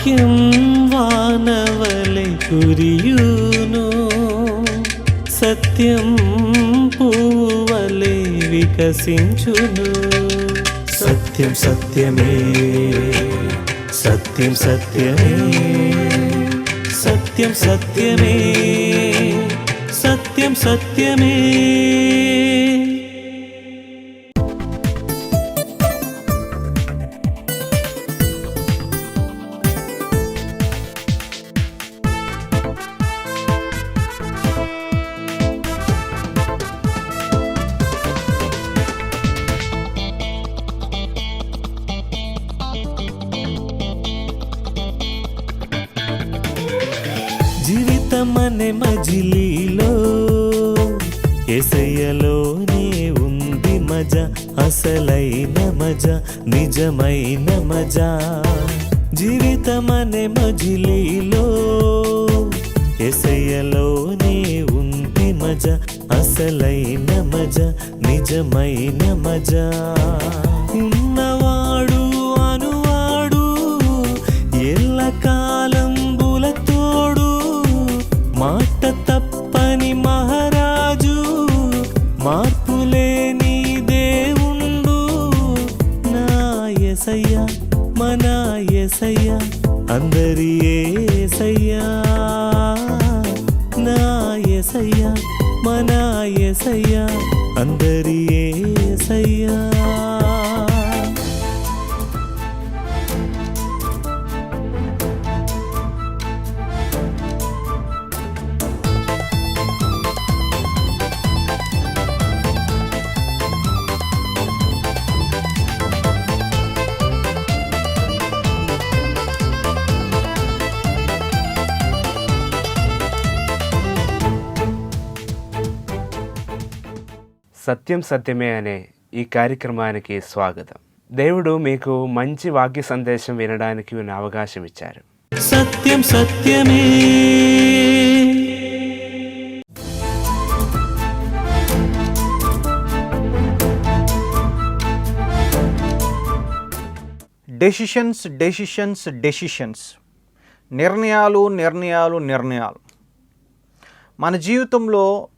వాక్యం వానవలె కురియును? సత్యం పూవలే వికసించును. సత్యం సత్యమే సత్యం సత్యమే సత్యం సత్యమే సత్యం సత్యమే. మనే మజిలీలో ఎసయ్యలోనే ఉంది మజ అసలైన మజ నిజమైన మజా. జీవితమనే మజిలీలో ఎసయ్యలోనే ఉంది మజ అసలైన మజ నిజమైన మజా. ఏసయ్యా మన ఏసయ్యా అందరి ఏసయ్యా. సత్యం సత్యమే అనే ఈ కార్యక్రమానికి స్వాగతం. దేవుడు మీకు మంచి వాక్య సందేశం వినడానికి ఉన్న అవకాశం ఇచ్చారు. సత్యం సత్యమే. డెసిషన్స్ డెసిషన్స్ డెసిషన్స్ నిర్ణయాలు నిర్ణయాలు నిర్ణయాలు. మన జీవితంలో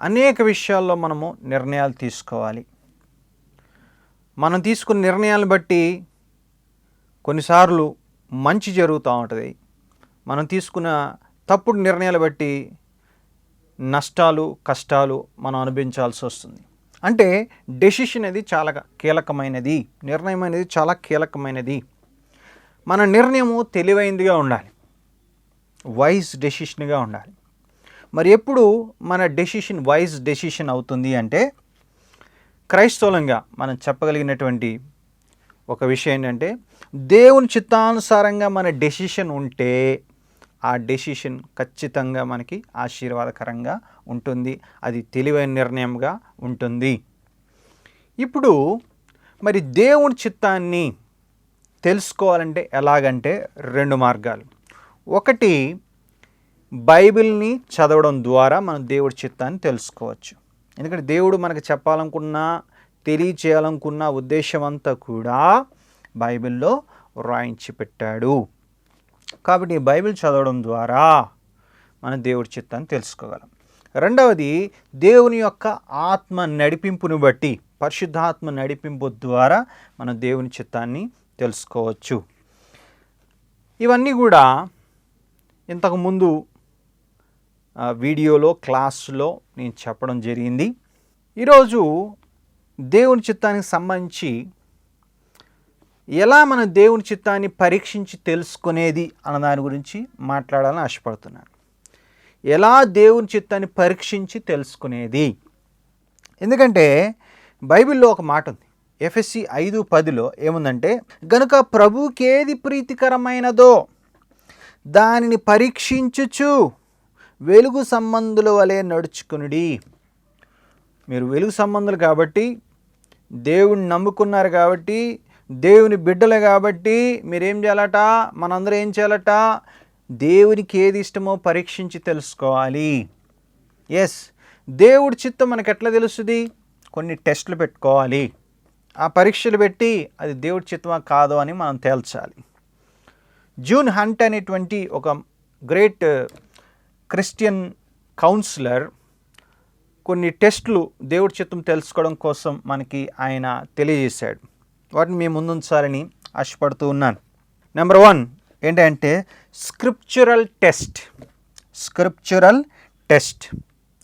అనేక విషయాల్లో మనము నిర్ణయాలు తీసుకోవాలి. మనం తీసుకున్న నిర్ణయాలను బట్టి కొన్నిసార్లు మంచి జరుగుతూ ఉంటుంది. మనం తీసుకున్న తప్పుడు నిర్ణయాలు బట్టి నష్టాలు కష్టాలు మనం అనుభవించాల్సి వస్తుంది. అంటే డెసిషన్ అనేది చాలా కీలకమైనది. నిర్ణయం అనేది చాలా కీలకమైనది. మన నిర్ణయము తెలివైందిగా ఉండాలి. వైజ్ డెసిషన్గా ఉండాలి. మరి ఎప్పుడు మన డెసిషన్ వైజ్ డెసిషన్ అవుతుంది అంటే క్రైస్తవులంగా మనం చెప్పగలిగినటువంటి ఒక విషయం ఏంటంటే దేవుని చిత్తానుసారంగా మన డెసిషన్ ఉంటే ఆ డెసిషన్ ఖచ్చితంగా మనకి ఆశీర్వాదకరంగా ఉంటుంది. అది తెలివైన నిర్ణయంగా ఉంటుంది. ఇప్పుడు మరి దేవుని చిత్తాన్ని తెలుసుకోవాలంటే ఎలాగంటే రెండు మార్గాలు. ఒకటి బైబిల్ని చదవడం ద్వారా మనం దేవుడి చిత్తాన్ని తెలుసుకోవచ్చు. ఎందుకంటే దేవుడు మనకు చెప్పాలనుకున్న తెలియచేయాలనుకున్న ఉద్దేశం అంతా కూడా బైబిల్లో వ్రాయించి పెట్టాడు కాబట్టి ఈ బైబిల్ చదవడం ద్వారా మనం దేవుడి చిత్తాన్ని తెలుసుకోగలం. రెండవది దేవుని యొక్క ఆత్మ నడిపింపును బట్టి పరిశుద్ధాత్మ నడిపింపు ద్వారా మనం దేవుని చిత్తాన్ని తెలుసుకోవచ్చు. ఇవన్నీ కూడా ఇంతకుముందు వీడియోలో క్లాస్లో నేను చెప్పడం జరిగింది. ఈరోజు దేవుని చిత్తానికి సంబంధించి ఎలా మన దేవుని చిత్తాన్ని పరీక్షించి తెలుసుకునేది అన్న దాని గురించి మాట్లాడాలని ఆశపడుతున్నాను. ఎలా దేవుని చిత్తాన్ని పరీక్షించి తెలుసుకునేది? ఎందుకంటే బైబిల్లో ఒక మాట ఉంది. ఎఫ్ఎస్సి ఐదు పదిలో ఏముందంటే గనుక ప్రభుకేది ప్రీతికరమైనదో దానిని పరీక్షించుచు వెలుగు సంబంధుల వలె నడుచుకునుడి. మీరు వెలుగు సంబంధులు కాబట్టి దేవుణ్ణి నమ్ముకున్నారు కాబట్టి దేవుని బిడ్డలు కాబట్టి మీరేం చేయాలట? మనందరూ ఏం చేయాలట? దేవునికి ఏది ఇష్టమో పరీక్షించి తెలుసుకోవాలి. ఎస్ దేవుడి చిత్తం మనకు ఎట్లా తెలుస్తుంది? కొన్ని టెస్టులు పెట్టుకోవాలి. ఆ పరీక్షలు పెట్టి అది దేవుడి చిత్తమా కాదో అని మనం తేల్చాలి. జూన్ హంట్ అనేటువంటి ఒక గ్రేట్ క్రిస్టియన్ కౌన్సిలర్ కొన్ని టెస్ట్లు దేవుడి చిత్తం తెలుసుకోవడం కోసం మనకి ఆయన తెలియజేశాడు. వాటిని మేము ముందుంచాలని ఆశపడుతూ ఉన్నాను. నెంబర్ వన్ ఏంటంటే స్క్రిప్చురల్ టెస్ట్ స్క్రిప్చురల్ టెస్ట్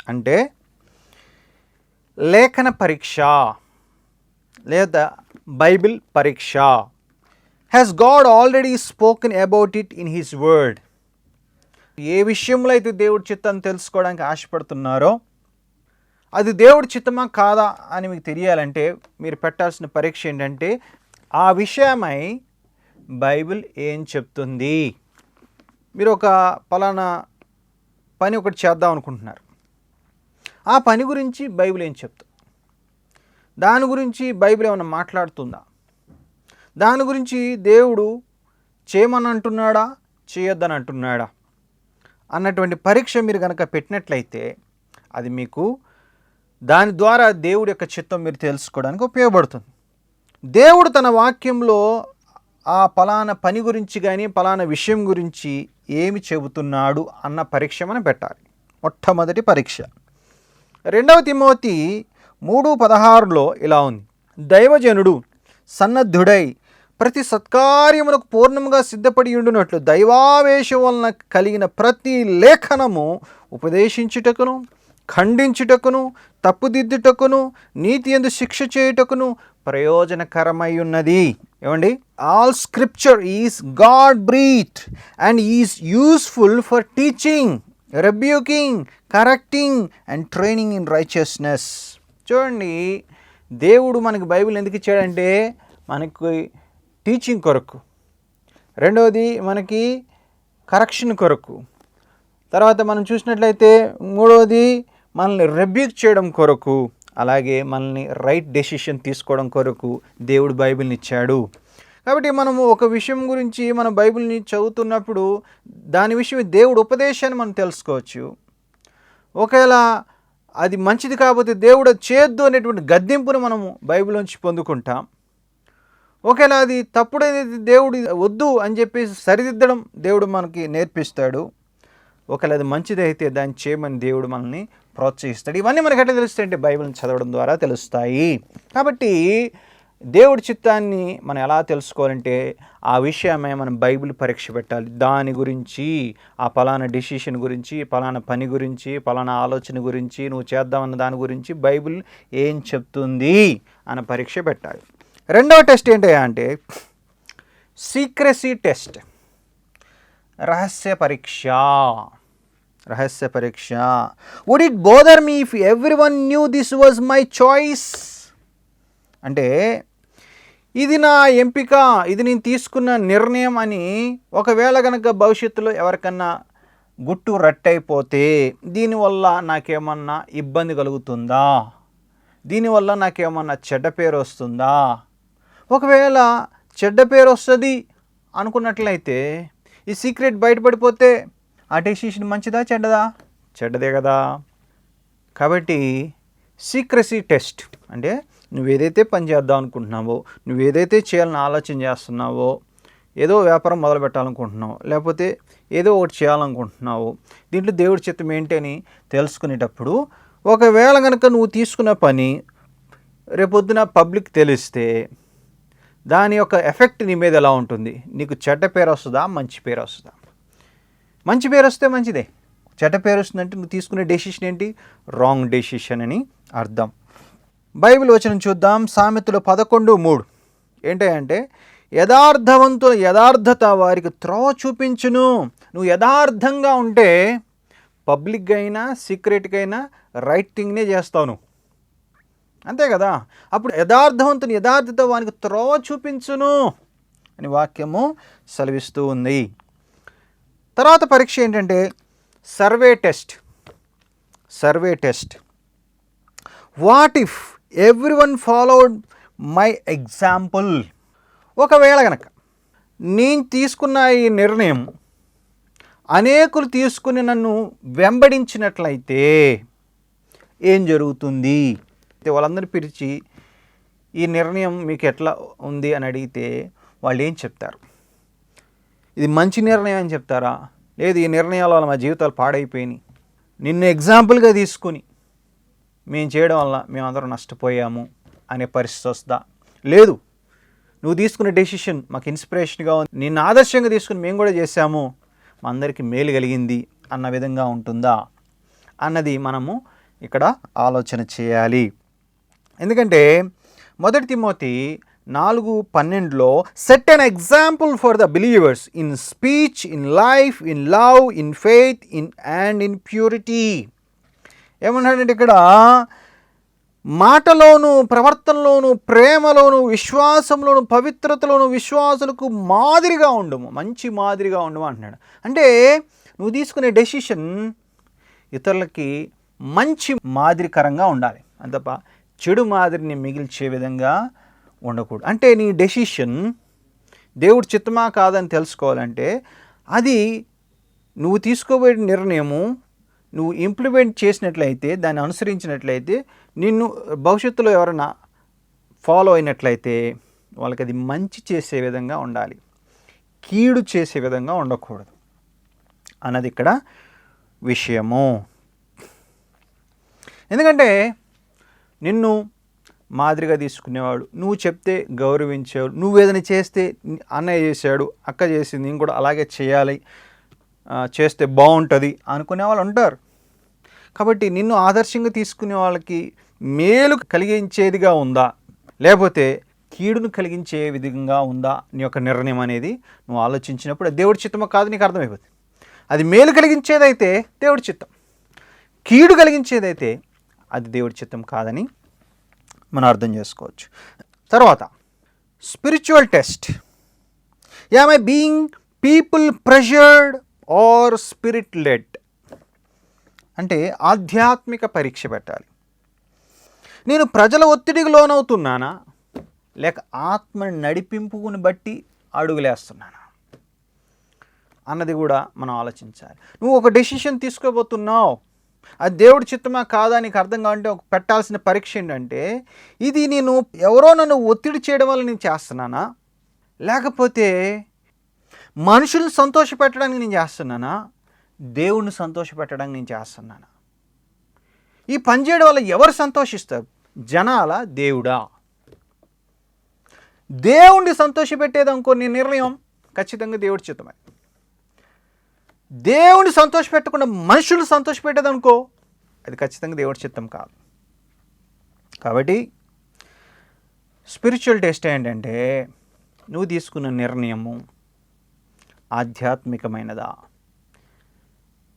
అంటే లేఖన పరీక్ష లేదా బైబిల్ పరీక్ష. Has God already spoken about it in his word ఏ విషయంలో అయితే దేవుడి చిత్తాన్ని తెలుసుకోవడానికి ఆశపడుతున్నారో అది దేవుడి చిత్తమా కాదా అని మీకు తెలియాలంటే మీరు పెట్టాల్సిన పరీక్ష ఏంటంటే ఆ విషయమై బైబిల్ ఏం చెప్తుంది? మీరు ఒక పలానా పని ఒకటి చేద్దాం అనుకుంటున్నారు. ఆ పని గురించి బైబిల్ ఏం చెప్తుంది దాని గురించి బైబిల్ ఏమైనా మాట్లాడుతుందా? దాని గురించి దేవుడు చేయమని అంటున్నాడా? చేయొద్దని అంటున్నాడా? అన్నటువంటి పరీక్ష మీరు కనుక పెట్టినట్లయితే అది మీకు దాని ద్వారా దేవుడి యొక్క చిత్తం మీరు తెలుసుకోవడానికి ఉపయోగపడుతుంది. దేవుడు తన వాక్యంలో ఆ పలానా పని గురించి కానీ పలానా విషయం గురించి ఏమి చెబుతున్నాడు అన్న పరీక్ష మనం పెట్టాలి. మొట్టమొదటి పరీక్ష. రెండవ తిమోతి మూడు పదహారులో ఇలా ఉంది. దైవజనుడు సన్నద్ధుడై ప్రతి సత్కార్యములకు పూర్ణముగా సిద్ధపడి ఉండునట్లు దైవావేశం వలన కలిగిన ప్రతి లేఖనము ఉపదేశించుటకును ఖండించుటకును తప్పుదిద్దుటకును నీతి ఎందు శిక్ష చేయుటకును ప్రయోజనకరమై ఉన్నది ఏమండి? All scripture is God breath and is useful for teaching rebuking correcting and training in righteousness చూడండి దేవుడు మనకి బైబిల్ ఎందుకు ఇచ్చాడంటే మనకి టీచింగ్ కొరకు. రెండవది మనకి కరెక్షన్ కొరకు. తర్వాత మనం చూసినట్లయితే మూడవది మనల్ని రెబ్యూక్ చేయడం కొరకు అలాగే మనల్ని రైట్ డెసిషన్ తీసుకోవడం కొరకు దేవుడు బైబిల్ని ఇచ్చాడు. కాబట్టి మనము ఒక విషయం గురించి మన బైబిల్ని చదువుతున్నప్పుడు దాని విషయం దేవుడు ఉపదేశాన్ని మనం తెలుసుకోవచ్చు. ఒకవేళ అది మంచిది కాకపోతే దేవుడు చేయొద్దు అనేటువంటి గద్దెంపును మనము బైబిల్ నుంచి పొందుకుంటాం. ఒకేలా అది తప్పుడనేది దేవుడు వద్దు అని చెప్పేసి సరిదిద్దడం దేవుడు మనకి నేర్పిస్తాడు. ఒకవేళ అది మంచిదైతే దాన్ని చేయమని దేవుడు మనల్ని ప్రోత్సహిస్తాడు. ఇవన్నీ మనకి ఎట్లా తెలుస్తాయంటే బైబిల్ని చదవడం ద్వారా తెలుస్తాయి. కాబట్టి దేవుడి చిత్తాన్ని మనం ఎలా తెలుసుకోవాలంటే ఆ విషయమే మనం బైబిల్ పరీక్ష పెట్టాలి. దాని గురించి ఆ పలానా డెసిషన్ గురించి పలానా పని గురించి పలానా ఆలోచన గురించి నువ్వు చేద్దామన్న దాని గురించి బైబిల్ ఏం చెప్తుంది అన్న పరీక్ష పెట్టాలి. రెండవ టెస్ట్ ఏంటి అంటే సీక్రసీ టెస్ట్. రహస్య పరీక్ష. రహస్య పరీక్ష. Would it bother me if every one knew this was my choice అంటే ఇది నా ఎంపిక ఇది నేను తీసుకున్న నిర్ణయం అని ఒకవేళ కనుక భవిష్యత్తులో ఎవరికన్నా గుట్టు రట్టయిపోతే దీనివల్ల నాకేమన్నా ఇబ్బంది కలుగుతుందా? దీనివల్ల నాకేమన్నా చెడ్డ పేరు వస్తుందా? ఒకవేళ చెడ్డ పేరు వస్తుంది అనుకున్నట్లయితే ఈ సీక్రెట్ బయటపడిపోతే ఆ డెసిషన్ మంచిదా చెడ్డదా? చెడ్డదే కదా. కాబట్టి సీక్రసీ టెస్ట్ అంటే నువ్వు ఏదైతే పని చేద్దాం అనుకుంటున్నావో నువ్వు ఏదైతే చేయాలని ఆలోచన చేస్తున్నావో ఏదో వ్యాపారం మొదలు పెట్టాలనుకుంటున్నావు లేకపోతే ఏదో ఒకటి చేయాలనుకుంటున్నావు దీంట్లో దేవుడి చిత్తం ఏంటి అని తెలుసుకునేటప్పుడు ఒకవేళ కనుక నువ్వు తీసుకున్న పని రేపొద్దున పబ్లిక్ తెలిస్తే దాని యొక్క ఎఫెక్ట్ నీ మీద ఎలా ఉంటుంది? నీకు చెడ్డ పేరు వస్తుందా? మంచి పేరు వస్తుందా? మంచి పేరు వస్తే మంచిదే. చెడ్డ పేరు వస్తుందంటే నువ్వు తీసుకునే డెసిషన్ ఏంటి? రాంగ్ డెసిషన్ అని అర్థం. బైబిల్ వచనం చూద్దాం. సామెతలు పదకొండు మూడు. ఏంటంటే యథార్థవంతుల యథార్థత వారికి త్రోవ చూపించును. నువ్వు యథార్థంగా ఉంటే పబ్లిక్గా అయినా సీక్రెట్గా అయినా రైట్ థింగ్నే చేస్తావు నువ్వు. అంతే కదా? అప్పుడు యథార్థవంతుని యథార్థత వానికి త్రోవ చూపించును అని వాక్యము సెలవిస్తూ ఉంది. తర్వాత పరీక్ష ఏంటంటే survey test. Survey test. What if every one followed my example? ఒకవేళ గనక నేను తీసుకున్న ఈ నిర్ణయం అనేకులు తీసుకుని నన్ను వెంబడించినట్లయితే ఏం జరుగుతుంది? అయితే పిలిచి ఈ నిర్ణయం మీకు ఎట్లా ఉంది అని అడిగితే వాళ్ళు ఏం చెప్తారు? ఇది మంచి నిర్ణయం అని చెప్తారా? లేదు ఈ నిర్ణయాల వల్ల మా జీవితాలు పాడైపోయినాయి. నిన్ను ఎగ్జాంపుల్గా తీసుకుని మేము చేయడం వల్ల మేమందరం నష్టపోయాము అనే పరిస్థితి వస్తుందా? లేదు. నువ్వు తీసుకున్న డెసిషన్ మాకు ఇన్స్పిరేషన్గా ఉంది. నిన్ను ఆదర్శంగా తీసుకుని మేము కూడా చేశాము. మా అందరికీ మేలు కలిగింది అన్న విధంగా ఉంటుందా? అన్నది మనము ఇక్కడ ఆలోచన చేయాలి. ఎందుకంటే మొదటి తిమోతి నాలుగు పన్నెండులో set an example for the believers in speech in life in love in faith in and in purity ఏమన్నాడంటే ఇక్కడ? మాటలోను ప్రవర్తనలోను ప్రేమలోను విశ్వాసంలోను పవిత్రతలోను విశ్వాసులకు మాదిరిగా ఉండము మంచి మాదిరిగా ఉండము అంటున్నాడు. అంటే నువ్వు తీసుకునే డెసిషన్ ఇతరులకి మంచి మాదిరికరంగా ఉండాలి. అంతప్ప చెడు మాదిరిని మిగిల్చే విధంగా ఉండకూడదు. అంటే నీ డెసిషన్ దేవుడు చిత్తమా కాదని తెలుసుకోవాలంటే అది నువ్వు తీసుకోబోయే నిర్ణయము నువ్వు ఇంప్లిమెంట్ చేసినట్లయితే దాన్ని అనుసరించినట్లయితే నిన్ను భవిష్యత్తులో ఎవరైనా ఫాలో అయినట్లయితే వాళ్ళకి అది మంచి చేసే విధంగా ఉండాలి. కీడు చేసే విధంగా ఉండకూడదు. అన్నది ఇక్కడ విషయము. ఎందుకంటే నిన్ను మాదిరిగా తీసుకునేవాడు. నువ్వు చెప్తే గౌరవించేవాడు. నువ్వు ఏదైనా చేస్తే అన్నయ్య చేశాడు అక్క చేసింది నేను కూడా అలాగే చేయాలి చేస్తే బాగుంటుంది అనుకునే వాళ్ళు ఉంటారు. కాబట్టి నిన్ను ఆదర్శంగా తీసుకునే వాళ్ళకి మేలు కలిగించేదిగా ఉందా? లేకపోతే కీడును కలిగించే విధంగా ఉందా? నీ యొక్క నిర్ణయం అనేది నువ్వు ఆలోచించినప్పుడు దేవుడి చిత్తమో కాదు నీకు అర్థమైపోతుంది. అది మేలు కలిగించేదైతే దేవుడి చిత్తం. కీడు కలిగించేదైతే అది దేవుడి చిత్తం కాదని మనం అర్థం చేసుకోవచ్చు. తర్వాత spiritual test am I being people pressured or spirit led అంటే ఆధ్యాత్మిక పరీక్ష పెట్టాలి. నేను ప్రజల ఒత్తిడికి లోనవుతున్నానా? లేక ఆత్మ నడిపింపుని బట్టి అడుగులేస్తున్నానా? అన్నది కూడా మనం ఆలోచించాలి. నువ్వు ఒక డెసిషన్ తీసుకోబోతున్నావు. అది దేవుడి చిత్తమా కాదా నీకు అర్థం కావాలంటే ఒక పెట్టాల్సిన పరీక్ష ఏంటంటే ఇది నేను ఎవరో నన్ను ఒత్తిడి చేయడం వల్ల నేను చేస్తున్నానా? లేకపోతే మనుషుల్ని సంతోషపెట్టడానికి నేను చేస్తున్నానా? దేవుణ్ణి సంతోషపెట్టడానికి నేను చేస్తున్నానా? ఈ పని చేయడం వల్ల ఎవరు సంతోషిస్తారు? జనాల? దేవుడా? దేవుణ్ణి సంతోషపెట్టేది అనుకో నీ నిర్ణయం ఖచ్చితంగా దేవుడి చిత్తమే. దేవుని సంతోషపెట్టకుండా మనుషులు సంతోష పెట్టేదనుకో అది ఖచ్చితంగా దేవుడి చిత్తం కాదు. కాబట్టి స్పిరిచువల్ టెస్ట్ ఏంటంటే నువ్వు తీసుకున్న నిర్ణయము ఆధ్యాత్మికమైనదా?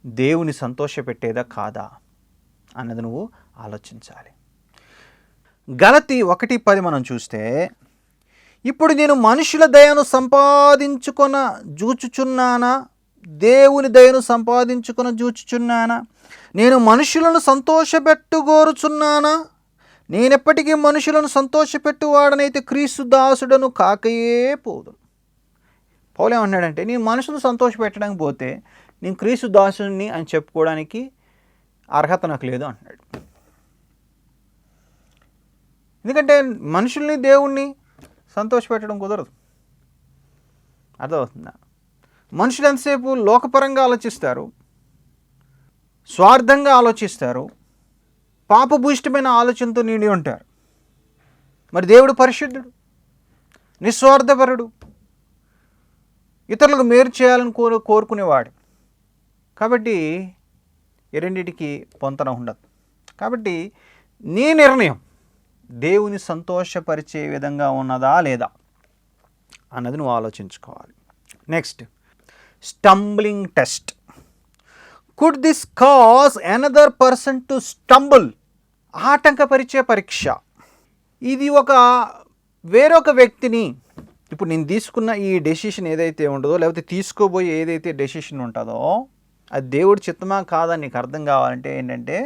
దేవుని సంతోషపెట్టేదా కాదా? అన్నది నువ్వు ఆలోచించాలి. గలతి ఒకటి పది మనం చూస్తే ఇప్పుడు నేను మనుషుల దయను సంపాదించుకొన జూచుచున్నానా? దేవుని దయను సంపాదించుకుని చూచుచున్నానా? నేను మనుషులను సంతోషపెట్టుగోరుచున్నానా? నేనెప్పటికీ మనుషులను సంతోషపెట్టువాడనైతే క్రీస్తు దాసుడను కాకయే పోదు. పౌలు ఏమన్నాడంటే నేను మనుషులను సంతోషపెట్టడానికి పోతే నేను క్రీస్తు దాసుని అని చెప్పుకోవడానికి అర్హత నాకు లేదు అంటున్నాడు ఎందుకంటే మనుషుల్ని దేవుణ్ణి సంతోషపెట్టడం కుదరదు. అర్థమవుతుందా? మనుషులు ఎంతసేపు లోకపరంగా ఆలోచిస్తారు? స్వార్థంగా ఆలోచిస్తారు? పాపభూయిష్టమైన ఆలోచనతో నిండి ఉంటారు. మరి దేవుడు పరిశుద్ధుడు నిస్వార్థపరుడు ఇతరులకు మేలు చేయాలని కోరు కోరుకునేవాడు. కాబట్టి ఈ పొంతన ఉండదు. కాబట్టి నీ నిర్ణయం దేవుని సంతోషపరిచే విధంగా ఉన్నదా లేదా అన్నది నువ్వు ఆలోచించుకోవాలి. Next stumbling test could this cause another person to stumble ఆటంకపరిచే పరీక్ష. ఇది ఒక వేరొక వ్యక్తిని ఇప్పుడు నేను తీసుకున్న ఈ డెసిషన్ ఏదైతే ఉండదో లేకపోతే తీసుకోబోయే ఏదైతే డెసిషన్ ఉంటుందో అది దేవుడి చిత్తమా కాదని నీకు అర్థం కావాలంటే ఏంటంటే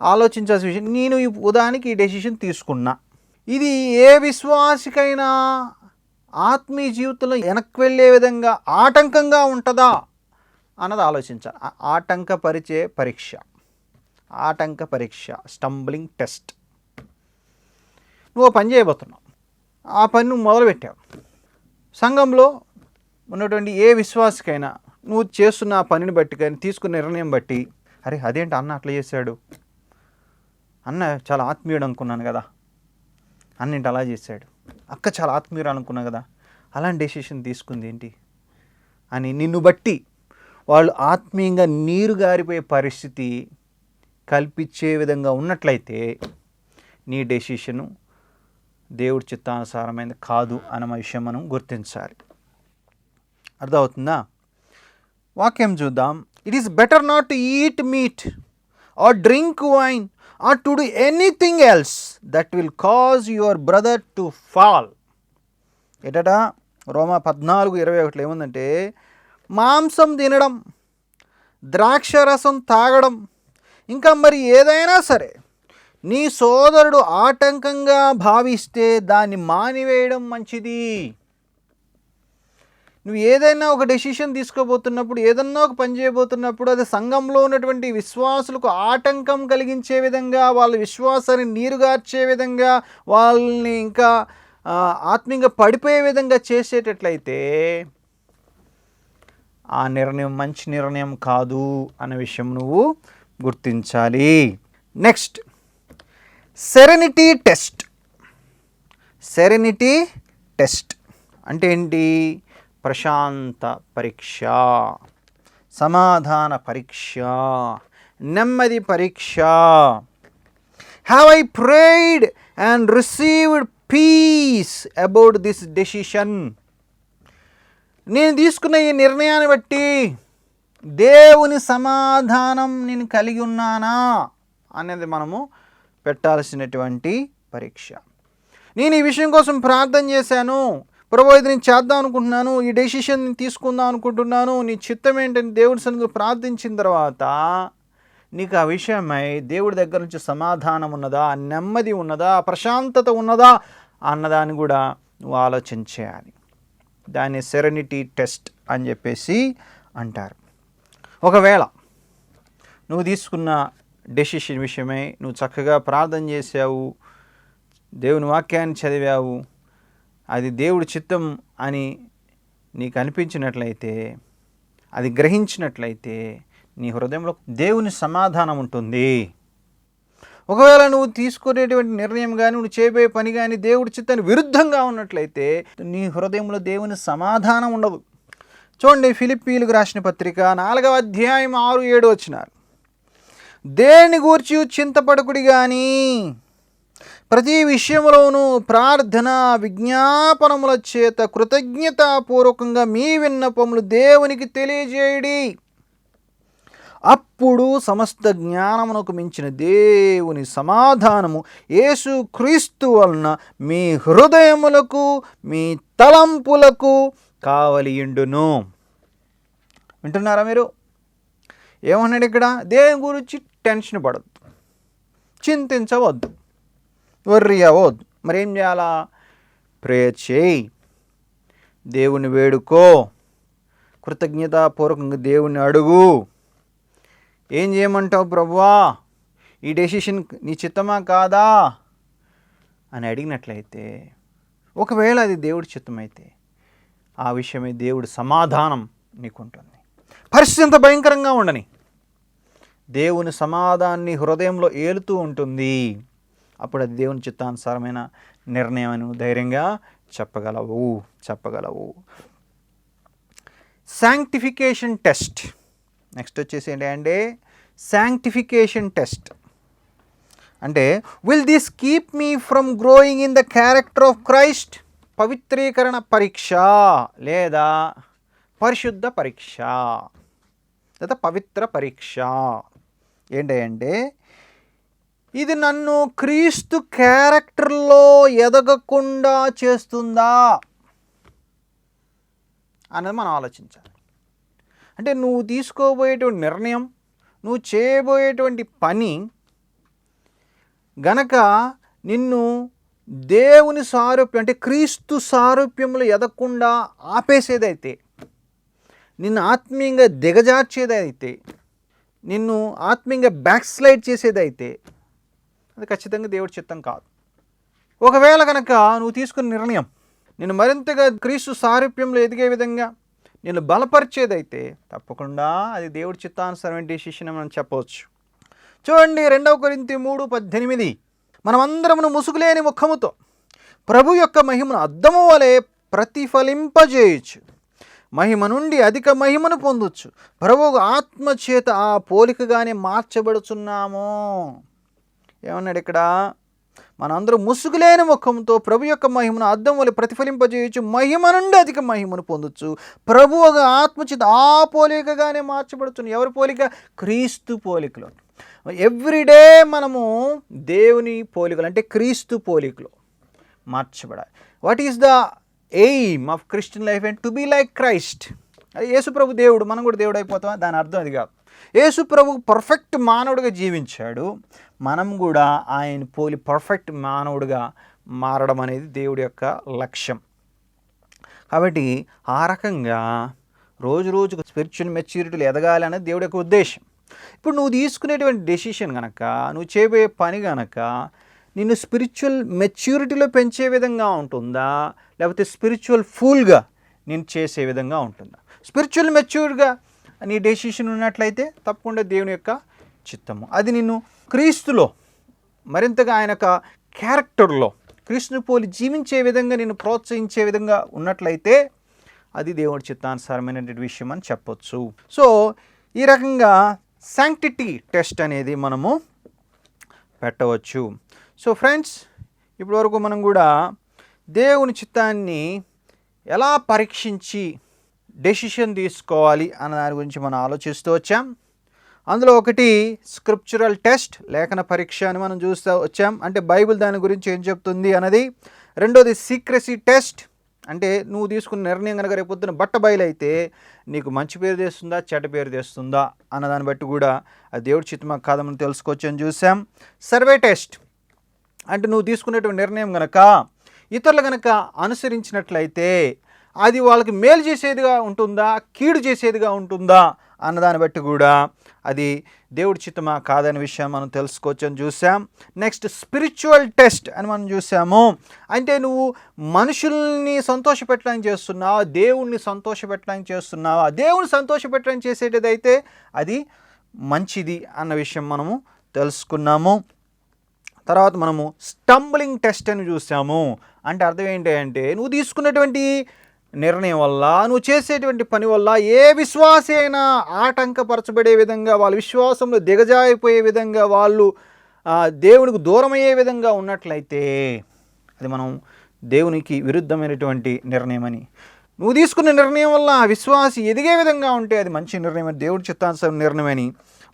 ఆలోచించాల్సిన విషయం నేను ఉదాహరణకి ఈ డెసిషన్ తీసుకున్నా. ఇది ఏ విశ్వాసికైనా ఆత్మీయ జీవితంలో వెనక్కి వెళ్ళే విధంగా ఆటంకంగా ఉంటుందా అన్నది ఆలోచించాలి ఆటంక ఆటంకపరిచే పరీక్ష. ఆటంక పరీక్ష స్టంబ్లింగ్ టెస్ట్. నువ్వు పని చేయబోతున్నావు. ఆ పని నువ్వు మొదలుపెట్టావు. సంఘంలో ఉన్నటువంటి ఏ విశ్వాసకైనా నువ్వు చేస్తున్న ఆ పనిని బట్టి కానీ తీసుకున్న నిర్ణయం బట్టి అరే అదేంటి అన్న అట్లా చేశాడు? అన్న చాలా ఆత్మీయుడు అనుకున్నాను కదా. అన్నింటి అలా చేశాడు. అక్క చాలా ఆత్మీయురు అనుకున్నా కదా అలాంటి డెసిషన్ తీసుకుంది ఏంటి? అని నిన్ను బట్టి వాళ్ళు ఆత్మీయంగా నీరు గారిపోయే పరిస్థితి కల్పించే విధంగా ఉన్నట్లయితే నీ డెసిషను దేవుడి చిత్తానుసారమైనది కాదు అన్న విషయం మనం గుర్తించాలి. అర్థమవుతుందా? వాక్యం చూద్దాం. It is better not to eat meat or drink wine or to do anything else that will cause your brother to fall. ఎటటా? రోమా పద్నాలుగు ఇరవై ఒకటిలో ఏముందంటే మాంసం తినడం ద్రాక్ష రసం తాగడం ఇంకా మరి ఏదైనా సరే నీ సోదరుడు ఆటంకంగా భావిస్తే దాన్ని మానివేయడం మంచిది. నువ్వు ఏదైనా ఒక డెసిషన్ తీసుకోబోతున్నప్పుడు ఏదన్నా ఒక పని చేయబోతున్నప్పుడు అది సంఘంలో ఉన్నటువంటి విశ్వాసులకు ఆటంకం కలిగించే విధంగా వాళ్ళ విశ్వాసాన్ని నీరుగార్చే విధంగా వాళ్ళని ఇంకా ఆత్మీయంగా పడిపోయే విధంగా చేసేటట్లయితే ఆ నిర్ణయం మంచి నిర్ణయం కాదు అనే విషయం నువ్వు గుర్తించాలి. Next serenity test serenity test అంటే ఏంటి? ప్రశాంత పరీక్ష. సమాధాన పరీక్ష. నెమ్మది పరీక్ష. Have I prayed and received peace about this decision నేను తీసుకున్న ఈ నిర్ణయాన్ని బట్టి దేవుని సమాధానం నేను కలిగి ఉన్నానా అనేది మనము పెట్టాల్సినటువంటి పరీక్ష. నేను ఈ విషయం కోసం ప్రార్థన చేశాను. ప్రభు ఇది నేను చేద్దాం అనుకుంటున్నాను ఈ డెసిషన్ తీసుకుందాం అనుకుంటున్నాను నీ చిత్తం ఏంటని దేవుడి సన్నిధిలో ప్రార్థించిన తర్వాత నీకు ఆ విషయమై దేవుడి దగ్గర నుంచి సమాధానం ఉన్నదా నెమ్మది ఉన్నదా ప్రశాంతత ఉన్నదా అన్నదాన్ని కూడా నువ్వు ఆలోచన చేయాలి. దాన్ని సెరెనిటీ టెస్ట్ అని చెప్పేసి అంటారు. ఒకవేళ నువ్వు తీసుకున్న డెసిషన్ విషయమై నువ్వు చక్కగా ప్రార్థన చేసావు దేవుని వాక్యాన్ని చదివావు అది దేవుడి చిత్తం అని నీకు అనిపించినట్లయితే అది గ్రహించినట్లయితే నీ హృదయంలో దేవుని సమాధానం ఉంటుంది. ఒకవేళ నువ్వు తీసుకునేటువంటి నిర్ణయం కానీ నువ్వు చేయబోయే పని కానీ దేవుడి చిత్తాన్ని విరుద్ధంగా ఉన్నట్లయితే నీ హృదయంలో దేవుని సమాధానం ఉండదు. చూడండి ఫిలిప్పీలకు రాసిన పత్రిక నాలుగవ అధ్యాయం ఆరు ఏడు వచ్చినారు. దేని గూర్చి చింతపడకుడి కానీ ప్రతి విషయంలోనూ ప్రార్థన విజ్ఞాపనముల చేత కృతజ్ఞతాపూర్వకంగా మీ విన్నపములు దేవునికి తెలియజేయడి. అప్పుడు సమస్త జ్ఞానమునకు మించిన దేవుని సమాధానము యేసు క్రీస్తు వలన మీ హృదయములకు మీ తలంపులకు కావలియుండును. వింటున్నారా మీరు? ఏమన్నాడు ఇక్కడ? దేని గురించి? టెన్షన్ పడద్దు. చింతించవద్దు. వర్రి అవ్వద్దు మరేం చేయాలా? ప్రేయర్ చేయి. దేవుని వేడుకో. కృతజ్ఞతాపూర్వకంగా దేవుని అడుగు. ఏం చేయమంటావు ప్రభువా ఈ డెసిషన్ నీ చిత్తమా కాదా? అని అడిగినట్లయితే ఒకవేళ అది దేవుడి చిత్తమైతే ఆ విషయమే దేవుడి సమాధానం నీకుంటుంది. పరిస్థితి ఎంత భయంకరంగా ఉండని. దేవుని సమాధాన్ని హృదయంలో ఏలుతూ ఉంటుంది. అప్పుడు అది దేవుని చిత్తానుసారమైన నిర్ణయం అని ధైర్యంగా చెప్పగలవు చెప్పగలవు. శాంక్టిఫికేషన్ టెస్ట్ నెక్స్ట్ వచ్చేసి ఏంటి అంటే శాంక్టిఫికేషన్ టెస్ట్ అంటే will this keep me from growing in the character of Christ పవిత్రీకరణ పరీక్ష లేదా పరిశుద్ధ పరీక్ష లేదా పవిత్ర పరీక్ష. ఏంటంటే ఇది నన్ను క్రీస్తు క్యారెక్టర్లో ఎదగకుండా చేస్తుందా అనేది మనం ఆలోచించాలి. అంటే నువ్వు తీసుకోబోయేటువంటి నిర్ణయం నువ్వు చేయబోయేటువంటి పని గనక నిన్ను దేవుని సారూప్యం అంటే క్రీస్తు సారూప్యంలో ఎదగకుండా ఆపేసేదైతే నిన్ను ఆత్మీయంగా దిగజార్చేదైతే నిన్ను ఆత్మీయంగా బ్యాక్ స్లైడ్ చేసేదైతే అది ఖచ్చితంగా దేవుడి చిత్తం కాదు. ఒకవేళ కనుక నువ్వు తీసుకున్న నిర్ణయం నేను మరింతగా క్రీస్తు సారూప్యంలో ఎదిగే విధంగా నేను బలపరిచేదైతే తప్పకుండా అది దేవుడి చిత్తానుసరమైన డిసిషన్ మనం చెప్పవచ్చు. చూడండి రెండవ కొరింతి మూడు పద్దెనిమిది. మనమందరమును ముసుగులేని ముఖముతో ప్రభు యొక్క మహిమను అద్దము వలె ప్రతిఫలింపజేయచ్చు మహిమ నుండి అధిక మహిమను పొందొచ్చు ప్రభు ఆత్మ చేత ఆ పోలికగానే మార్చబడుచున్నాము. ఏమన్నాడు ఇక్కడ? మనందరూ ముసుగులేని ముఖంతో ప్రభు యొక్క మహిమను అద్దం వల్ల ప్రతిఫలింపజేయచ్చు మహిమ నుండి అధిక మహిమను పొందొచ్చు ప్రభు ఒక ఆత్మచిత ఆ పోలికగానే మార్చబడుతుంది ఎవరి పోలిక? క్రీస్తు పోలికలో. ఎవ్రీడే మనము దేవుని పోలికలు అంటే క్రీస్తు పోలికలో మార్చబడాలి. What is the aim of Christian life and to be like Christ? అది యేసు ప్రభు దేవుడు మనం కూడా దేవుడు అయిపోతామా? దాని అర్థం అది కాదు. యేసు ప్రభు పర్ఫెక్ట్ మానవుడిగా జీవించాడు. మనం కూడా ఆయన పోలి పర్ఫెక్ట్ మానవుడిగా మారడం అనేది దేవుడి యొక్క లక్ష్యం. కాబట్టి ఆ రకంగా రోజు రోజుకు స్పిరిచువల్ మెచ్యూరిటీలు ఎదగాలి అనేది దేవుడి యొక్క ఉద్దేశం. ఇప్పుడు నువ్వు తీసుకునేటువంటి డెసిషన్ కనుక నువ్వు చేయబోయే పని కనుక నిన్ను స్పిరిచువల్ మెచ్యూరిటీలో పెంచే విధంగా ఉంటుందా? లేకపోతే స్పిరిచువల్ ఫూల్గా నేను చేసే విధంగా ఉంటుందా? స్పిరిచువల్ మెచ్యూర్గా నీ డెసిషన్ ఉన్నట్లయితే తప్పకుండా దేవుని యొక్క చిత్తము. అది నిన్ను క్రీస్తులో మరింతగా ఆయన యొక్క క్యారెక్టర్లో క్రీస్తుని పోలి జీవించే విధంగా నేను ప్రోత్సహించే విధంగా ఉన్నట్లయితే అది దేవుడి చిత్తానుసారమైనటువంటి విషయం అని చెప్పొచ్చు. సో ఈ రకంగా శాంక్టిటీ టెస్ట్ అనేది మనము పెట్టవచ్చు. సో ఫ్రెండ్స్ ఇప్పటివరకు మనం కూడా దేవుని చిత్తాన్ని ఎలా పరీక్షించి డెసిషన్ తీసుకోవాలి అన్న దాని గురించి మనం ఆలోచిస్తూ వచ్చాం. అందులో ఒకటి స్క్రిప్చురల్ టెస్ట్ లేఖన పరీక్ష అని మనం చూస్తూ వచ్చాం. అంటే బైబిల్ దాని గురించి ఏం చెప్తుంది అన్నది. రెండోది సీక్రసీ టెస్ట్ అంటే నువ్వు తీసుకున్న నిర్ణయం కనుక రేపు బట్ట బయలైతే నీకు మంచి పేరు తెస్తుందా చెడ్డ పేరు తెస్తుందా అన్న దాన్ని బట్టి కూడా అది దేవుడి చిత్తమా కాదమని తెలుసుకోవచ్చు అని చూసాం సర్వే టెస్ట్ అంటే నువ్వు తీసుకునేటువంటి నిర్ణయం కనుక ఇతరులు కనుక అనుసరించినట్లయితే అది వాళ్ళకి మేలు చేసేదిగా ఉంటుందా? కీడు చేసేదిగా ఉంటుందా? అన్నదాన్ని బట్టి కూడా అది దేవుడి చిత్తమా కాదనే విషయం మనం తెలుసుకోవచ్చు అని చూసాం నెక్స్ట్ స్పిరిచువల్ టెస్ట్ అని మనం చూసాము అంటే నువ్వు మనుషుల్ని సంతోషపెట్టడానికి చేస్తున్నావా? దేవుణ్ణి సంతోషపెట్టడానికి చేస్తున్నావా? దేవుని సంతోషపెట్టడానికి చేసేటదైతే అది మంచిది అన్న విషయం మనము తెలుసుకున్నాము. తర్వాత మనము స్టంబ్లింగ్ టెస్ట్ అని చూసాము అంటే అర్థం ఏంటి అంటే నువ్వు తీసుకున్నటువంటి నిర్ణయం వల్ల నువ్వు చేసేటువంటి పని వల్ల ఏ విశ్వాసైనా ఆటంకపరచబడే విధంగా వాళ్ళ విశ్వాసంలో దిగజారిపోయే విధంగా వాళ్ళు దేవునికి దూరమయ్యే విధంగా ఉన్నట్లయితే అది మనం దేవునికి విరుద్ధమైనటువంటి నిర్ణయం అని నువ్వు తీసుకున్న నిర్ణయం వల్ల ఆ విశ్వాసి ఎదిగే విధంగా ఉంటే అది మంచి నిర్ణయం అని దేవుడి చిత్తాంశ నిర్ణయం అని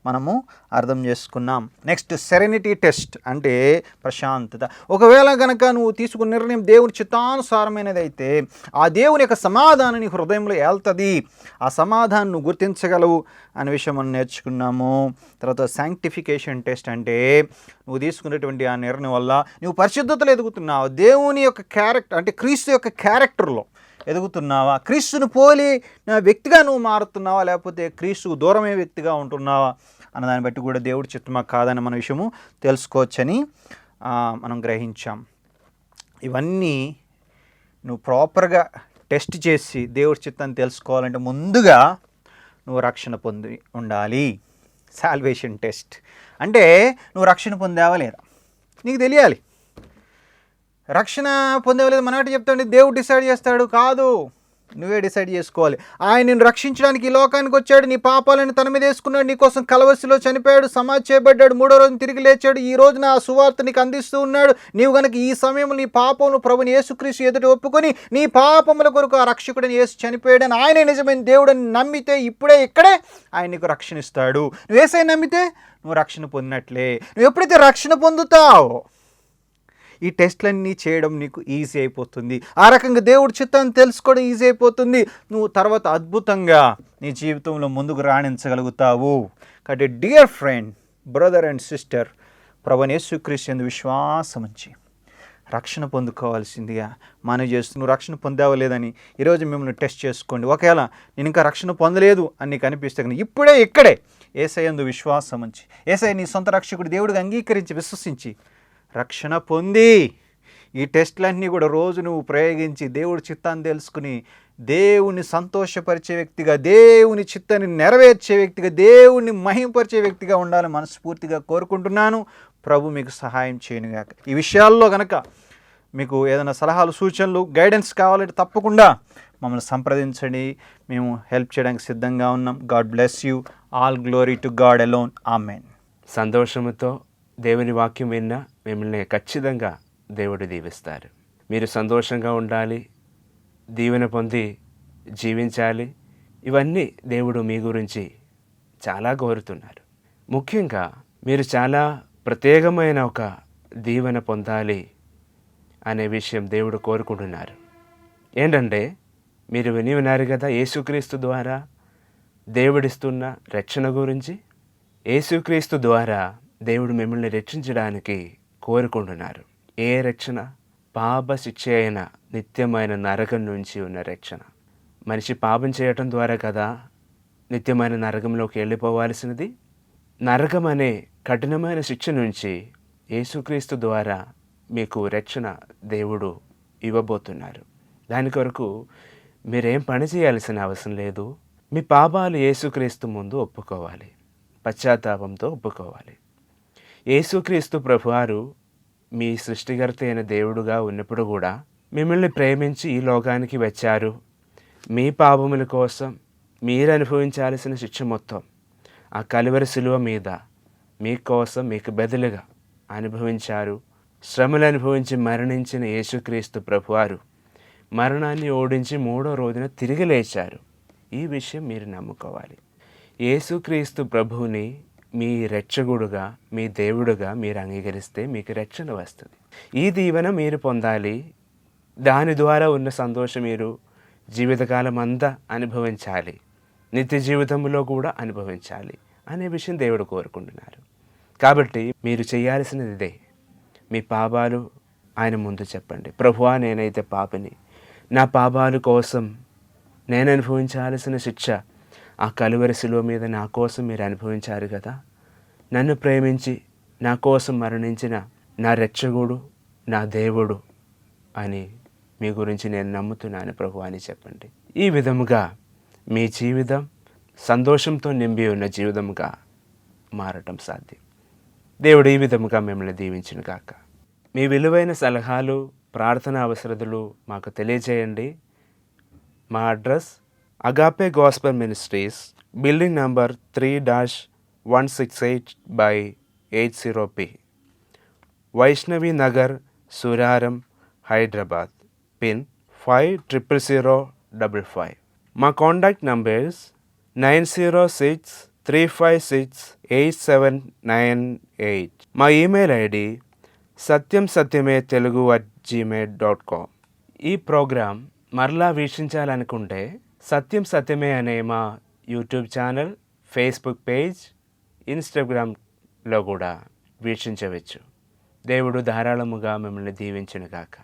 మనము అర్థం చేసుకున్నాం. నెక్స్ట్ సెరెనిటీ టెస్ట్ అంటే ప్రశాంతత. ఒకవేళ కనుక నువ్వు తీసుకున్న నిర్ణయం దేవుని చిత్తానుసారమైనదైతే ఆ దేవుని యొక్క సమాధానాన్ని హృదయంలో ఏల్తుంది ఆ సమాధానం నువ్వు గుర్తించగలవు అనే విషయం మనం నేర్చుకున్నాము. తర్వాత శాంక్టిఫికేషన్ టెస్ట్ అంటే నువ్వు తీసుకున్నటువంటి ఆ నిర్ణయం వల్ల నువ్వు పరిశుద్ధతలు ఎదుగుతున్నావు. దేవుని యొక్క క్యారెక్టర్ అంటే క్రీస్తు యొక్క క్యారెక్టర్లో ఎదుగుతున్నావా? క్రీస్తును పోలి వ్యక్తిగా నువ్వు మారుతున్నావా? లేకపోతే క్రీస్తుకు దూరమే వ్యక్తిగా ఉంటున్నావా? అన్న దాన్ని బట్టి కూడా దేవుడి చిత్తమా కాదని మన విషయము తెలుసుకోవచ్చని మనం గ్రహించాం. ఇవన్నీ నువ్వు ప్రాపర్గా టెస్ట్ చేసి దేవుడి చిత్తాన్ని తెలుసుకోవాలంటే ముందుగా నువ్వు రక్షణ పొంది ఉండాలి. Salvation test. అంటే నువ్వు రక్షణ పొందావా లేదా? నీకు తెలియాలి. రక్షణ పొందేవలేదు. మనటి చెప్తాడు దేవుడు డిసైడ్ చేస్తాడు. కాదు నువ్వే డిసైడ్ చేసుకోవాలి. ఆయన నిన్ను రక్షించడానికి ఈ లోకానికి వచ్చాడు. నీ పాపాలను తన మీద వేసుకున్నాడు. నీ కోసం కలవసిలో చనిపోయాడు. సమాజ్ చేయబడ్డాడు. మూడో రోజు తిరిగి లేచాడు. ఈ రోజున ఆ సువార్త నీకు అందిస్తూ ఉన్నాడు. నీవు కనుక ఈ సమయంలో నీ పాపమును ప్రభుని యేసుక్రీస్తు ఎదుట ఒప్పుకొని నీ పాపముల కొరకు ఆ రక్షకుడిని యేసు చనిపోయాడని ఆయనే నిజమైన దేవుడని నమ్మితే ఇప్పుడే ఇక్కడే ఆయన నీకు రక్షణ ఇస్తాడు. నువ్వు ఏసై నమ్మితే నువ్వు రక్షణ పొందినట్లే. నువ్వు ఎప్పుడైతే రక్షణ పొందుతావో ఈ టెస్ట్లన్నీ చేయడం నీకు ఈజీ అయిపోతుంది. ఆ రకంగా దేవుడి చిత్తాన్ని తెలుసుకోవడం ఈజీ అయిపోతుంది. నువ్వు తర్వాత అద్భుతంగా నీ జీవితంలో ముందుకు రాణించగలుగుతావు. కాబట్టి dear friend brother and sister ప్రభు విశ్వాసం ఉంచి రక్షణ పొందుకోవాల్సిందిగా మనవి చేస్తూ నువ్వు రక్షణ పొందావా లేదని ఈరోజు మిమ్మల్ని టెస్ట్ చేసుకోండి. ఒకవేళ నేను ఇంకా రక్షణ పొందలేదు అని నీకు అనిపిస్తే కానీ ఇప్పుడే ఇక్కడే ఏసయందు విశ్వాసం ఉంచి ఏసఐ నీ సొంత రక్షకుడు దేవుడిగా అంగీకరించి విశ్వసించి రక్షణ పొంది. ఈ టెస్ట్లన్నీ కూడా రోజు నువ్వు ప్రయోగించి దేవుడి చిత్తాన్ని తెలుసుకుని దేవుని సంతోషపరిచే వ్యక్తిగా దేవుని చిత్తాన్ని నెరవేర్చే వ్యక్తిగా దేవుణ్ణి మహింపరిచే వ్యక్తిగా ఉండాలని మనస్ఫూర్తిగా కోరుకుంటున్నాను. ప్రభు మీకు సహాయం చేయనుగాక. ఈ విషయాల్లో కనుక మీకు ఏదైనా సలహాలు సూచనలు గైడెన్స్ కావాలంటే తప్పకుండా మమ్మల్ని సంప్రదించండి. మేము హెల్ప్ చేయడానికి సిద్ధంగా ఉన్నాం. God bless you. All glory to God alone amen. సంతోషముతో దేవుని వాక్యం విన్న మిమ్మల్ని ఖచ్చితంగా దేవుడు దీవిస్తారు. మీరు సంతోషంగా ఉండాలి దీవెన పొంది జీవించాలి. ఇవన్నీ దేవుడు మీ గురించి చాలా కోరుతున్నారు. ముఖ్యంగా మీరు చాలా ప్రత్యేకమైన ఒక దీవెన పొందాలి అనే విషయం దేవుడు కోరుకుంటున్నారు. ఏంటంటే మీరు విని ఉన్నారు కదా యేసుక్రీస్తు ద్వారా దేవుడిస్తున్న రక్షణ గురించి. యేసుక్రీస్తు ద్వారా దేవుడు మిమ్మల్ని రక్షించడానికి కోరుకుంటున్నారు. ఏ రక్షణ? పాప శిక్ష అయిన నిత్యమైన నరకం నుంచి ఉన్న రక్షణ. మనిషి పాపం చేయటం ద్వారా కదా నిత్యమైన నరకంలోకి వెళ్ళిపోవాల్సినది? నరకం అనే కఠినమైన శిక్ష నుంచి యేసుక్రీస్తు ద్వారా మీకు రక్షణ దేవుడు ఇవ్వబోతున్నారు. దాని కొరకు మీరేం పని చేయాల్సిన అవసరం లేదు. మీ పాపాలు యేసుక్రీస్తు ముందు ఒప్పుకోవాలి. పశ్చాత్తాపంతో ఒప్పుకోవాలి. యేసుక్రీస్తు ప్రభువారు మీ సృష్టికర్త అయిన దేవుడుగా ఉన్నప్పుడు కూడా మిమ్మల్ని ప్రేమించి ఈ లోకానికి వచ్చారు. మీ పాపముల కోసం మీరు అనుభవించాల్సిన శిక్ష మొత్తం ఆ కలువరి శిలువ మీద మీకోసం మీకు బదులుగా అనుభవించారు. శ్రమలు అనుభవించి మరణించిన యేసుక్రీస్తు ప్రభువారు మరణాన్ని ఓడించి మూడో రోజున తిరిగి లేచారు. ఈ విషయం మీరు నమ్ముకోవాలి. యేసుక్రీస్తు ప్రభువుని మీ రక్షకుడుగా మీ దేవుడుగా మీరు అంగీకరిస్తే మీకు రక్షణ వస్తుంది. ఈ దీవెన మీరు పొందాలి. దాని ద్వారా ఉన్న సంతోషం మీరు జీవితకాలం అంతా అనుభవించాలి. నిత్య జీవితంలో కూడా అనుభవించాలి అనే విషయం దేవుడు కోరుకుంటున్నారు. కాబట్టి మీరు చేయాల్సినది ఇదే. మీ పాపాలు ఆయన ముందు చెప్పండి. ప్రభువా నేనైతే పాపిని. నా పాపాలు కోసం నేను అనుభవించాల్సిన శిక్ష ఆ కలువరిశిలో మీద నా కోసం మీరు అనుభవించారు కదా? నన్ను ప్రేమించి నా కోసం మరణించిన నా రెచ్చగుడు నా దేవుడు అని మీ గురించి నేను నమ్ముతున్నాను ప్రభు అని చెప్పండి. ఈ విధముగా మీ జీవితం సంతోషంతో నింపి ఉన్న జీవితంగా మారటం సాధ్యం. దేవుడు ఈ విధముగా మిమ్మల్ని దీవించిన కాక మీ విలువైన సలహాలు ప్రార్థన అవసరతలు మాకు తెలియజేయండి. మా address Agape gospel ministries building number three dash one six eight by eight zero P Vaishnavi Nagar Suraram Hyderabad pin five triple zero double five మా contact numbers nine zero six three five six eight seven nine eight మా email ID Satyam సత్యమే Telugu at Gmail dot com ఈ programme మరలా వీక్షించాలనుకుంటే సత్యం సత్యమే అనే మా YouTube channel Facebook page ఇన్స్టాగ్రామ్లో కూడా వీక్షించవచ్చు. దేవుడు ధారాళముగా మిమ్మల్ని దీవించిన గాక